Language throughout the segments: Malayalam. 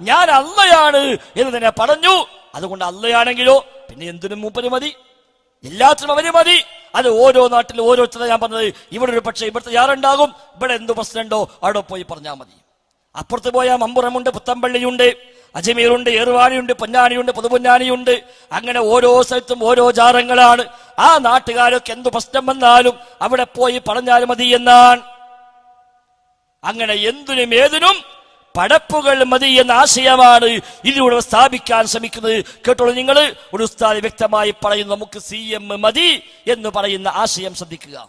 ഞാൻ അല്ലയാണ് എന്ന് തന്നെ പറഞ്ഞു. അതുകൊണ്ട് അല്ലയാണെങ്കിലോ പിന്നെ എന്തിനും മൂപ്പര് മതി. എല്ലാത്തിനും അവർ മതി. അത് ഓരോ നാട്ടിലും ഓരോരുത്തരെ ഞാൻ പറഞ്ഞത് ഇവിടെ ഒരു പക്ഷേ ഇവിടുത്തെ ഞാറുണ്ടാകും ഇവിടെ എന്ത് പ്രശ്നമുണ്ടോ അവിടെ പോയി പറഞ്ഞാൽ മതി. അപ്പുറത്ത് പോയാൽ മമ്പുറമുണ്ട് പുത്തമ്പള്ളിയുണ്ട് അജ്മീറുണ്ട് ഏറുവാണിയുണ്ട് പൊന്നാനിയുണ്ട് പുതുപൊന്നാനിയുണ്ട്. അങ്ങനെ ഓരോ സ്ഥലത്തും ഓരോ ജാറങ്ങളാണ് ആ നാട്ടുകാരൊക്കെ എന്ത് പ്രശ്നം വന്നാലും അവിടെ പോയി പറഞ്ഞാൽ മതി എന്നാണ്. അങ്ങനെ എന്തിനും ഏതിനും പടപ്പുകൾ മതി എന്ന ആശയമാണ് ഇതിലൂടെ സ്ഥാപിക്കാൻ ശ്രമിക്കുന്നത്. കേട്ടോളൂ നിങ്ങൾ ഒരു ഉസ്താദ് വ്യക്തമായി പറയുന്നു നമുക്ക് സി എം മതി എന്ന് പറയുന്ന ആശയം ശ്രദ്ധിക്കുക.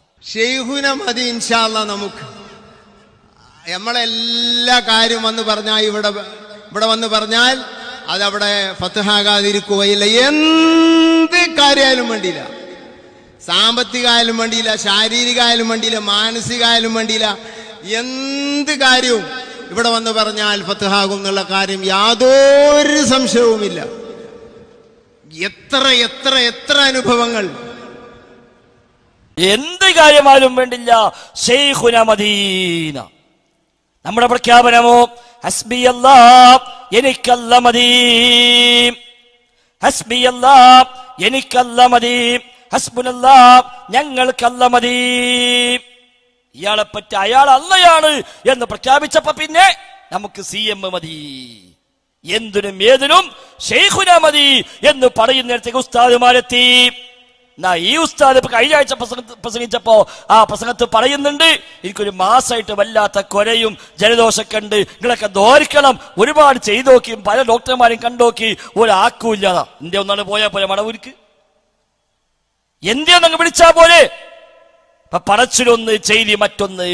മതി നമുക്ക്. നമ്മളെല്ലാ കാര്യം വന്ന് പറഞ്ഞാൽ ഇവിടെ ഇവിടെ വന്ന് പറഞ്ഞാൽ അതവിടെ ഫത്തഹാകാതിരിക്കുകയില്ല എന്ത് കാര്യമായാലും വേണ്ടിയില്ല. സാമ്പത്തികമായാലും വേണ്ടിയില്ല ശാരീരികമായാലും വേണ്ടിയില്ല മാനസികമായാലും വേണ്ടിയില്ല. എന്ത് കാര്യവും ഇവിടെ വന്ന് പറഞ്ഞാൽ ഫത്തഹാകും എന്നുള്ള കാര്യം യാതൊരു സംശയവുമില്ല. എത്ര എത്ര എത്ര അനുഭവങ്ങൾ. എന്ത് കാര്യമായാലും വേണ്ടില്ല. മദീന. നമ്മുടെ പ്രഖ്യാപനമോ ഹസ്ബി എനിക്കല്ല മതി ഹസ്ബി എനിക്കല്ല മതി ഹസ്ബുനല്ലാ ഞങ്ങൾക്കല്ല മതി ഇയാളെ പറ്റി അയാൾ അല്ലയാണ് എന്ന് പ്രഖ്യാപിച്ചപ്പോ പിന്നെ നമുക്ക് സി എം മതി. എന്തിനും ഏതിനും ഷെയ്ഖുന മതി എന്ന് പറയുന്നിടത്തേക്ക് ഉസ്താദുമാരെത്തി. ഈ ഉസ്താദ് ഇപ്പൊ കഴിഞ്ഞ ആഴ്ച പ്രസംഗ- പ്രസംഗിച്ചപ്പോ ആ പ്രസംഗത്ത് പറയുന്നുണ്ട് എനിക്കൊരു മാസമായിട്ട് വല്ലാത്ത കൊരയും ജലദോഷമൊക്കെ ഉണ്ട് നിങ്ങളൊക്കെ ദോരിക്കണം ഒരുപാട് ചെയ്തു നോക്കിയും പല ഡോക്ടർമാരും കണ്ടോക്കി. ഒരാക്കൂല്ലാതാ ഇന്ത്യ ഒന്നാണ് പോയാ പോലെ മടവൂരിക്ക്? എന്തിയെന്നങ്ങ് വിളിച്ചാ പോലെ ഇപ്പൊ പറച്ചിലൊന്ന് ചെയ്തി മറ്റൊന്ന്